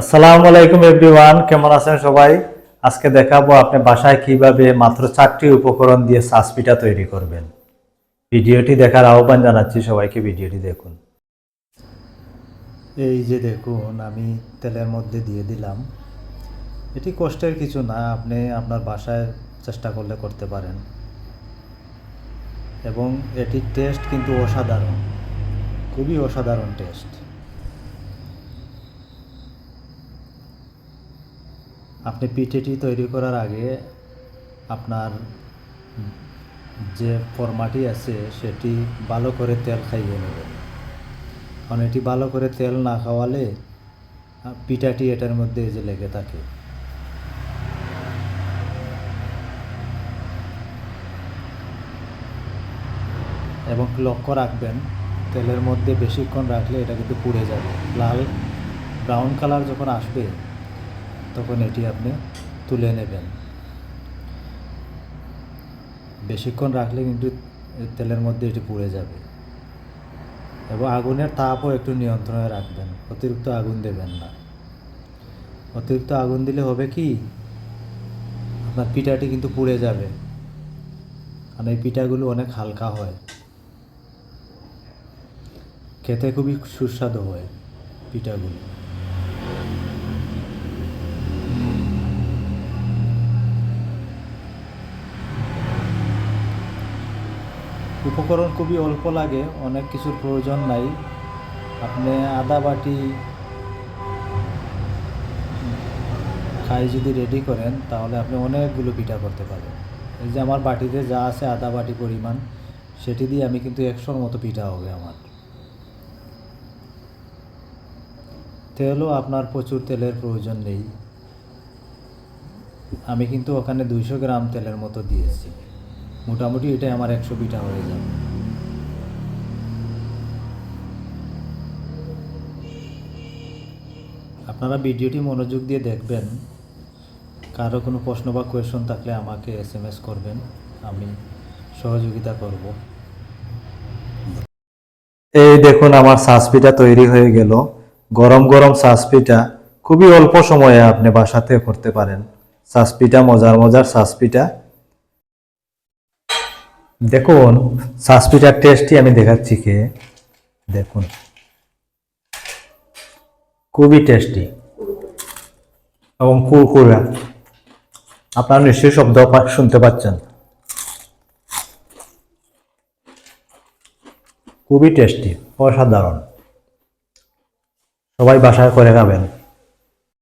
আসসালামু আলাইকুম এভরিওয়ান, কেমন আছেন সবাই? আজকে দেখাবো আপনি বাসায় কীভাবে মাত্র চারটি উপকরণ দিয়ে সাসপিটা তৈরি করবেন। ভিডিওটি দেখার আহ্বান জানাচ্ছি, সবাইকে ভিডিওটি দেখুন। এই যে দেখুন, আমি তেলের মধ্যে দিয়ে দিলাম। এটি কষ্টের কিছু না, আপনি আপনার বাসায় চেষ্টা করলে করতে পারেন। এবং এটির টেস্ট কিন্তু অসাধারণ, খুবই অসাধারণ টেস্ট। আপনি পিঠেটি তৈরি করার আগে আপনার যে ফরমাটি আছে সেটি ভালো করে তেল খাইয়ে নেবেন। কারণ এটি ভালো করে তেল না খাওয়ালে পিঠাটি এটার মধ্যে যে লেগে থাকে। এবং লক্ষ্য রাখবেন, তেলের মধ্যে বেশিক্ষণ রাখলে এটা কিন্তু পুড়ে যাবে। লাল ব্রাউন কালার যখন আসবে তখন এটি আপনি তুলে নেবেন। বেশিক্ষণ রাখলে কিন্তু তেলের মধ্যে এটি পুড়ে যাবে। এবং আগুনের তাপও একটু নিয়ন্ত্রণে রাখবেন, অতিরিক্ত আগুন দেবেন না। অতিরিক্ত আগুন দিলে হবে কি? আপনার পিঠাটি কিন্তু পুড়ে যাবে। কারণ এই পিঠাগুলো অনেক হালকা হয়। খেতে খুবই সুস্বাদু হয় পিঠাগুলো। উপকরণ খুবই অল্প লাগে, অনেক কিছুর প্রয়োজন নাই। আপনি আদা বাটি খাই যদি রেডি করেন, তাহলে আপনি অনেকগুলো পিঠা করতে পারবেন। এই যে আমার বাটিতে যা আছে আদা বাটি পরিমাণ, সেটি দিয়ে আমি কিন্তু একশোর মতো পিঠা হবে আমার। তেলও আপনার প্রচুর তেলের প্রয়োজন নেই। আমি কিন্তু ওখানে দুইশো গ্রাম তেলের মতো দিয়েছি। মোটামুটি এটাই আমার একশো পিঠা হয়ে যাবে আপনারা ভিডিওটি মনোযোগ দিয়ে দেখবেন। কারও কোনো প্রশ্ন বা কোয়েশন থাকলে আমাকে এস এম এস করবেন, আমি সহযোগিতা করব। এই দেখুন আমার সাসপিটা তৈরি হয়ে গেল। গরম গরম সাসপিটা খুবই অল্প সময়ে আপনি বাসাতে করতে পারেন। সাসপিটা মজার মজার সাসপিটা দেখুন, সাসপিটার টেস্টই আমি দেখাচ্ছি কে। দেখুন। খুবই টেস্টি। এবং কুরকুরা। আপনারা নিশ্চয়ই শব্দ শুনতে পাচ্ছেন। খুবই টেস্টি, অসাধারণ। সবাই বাসায় করে খাবেন।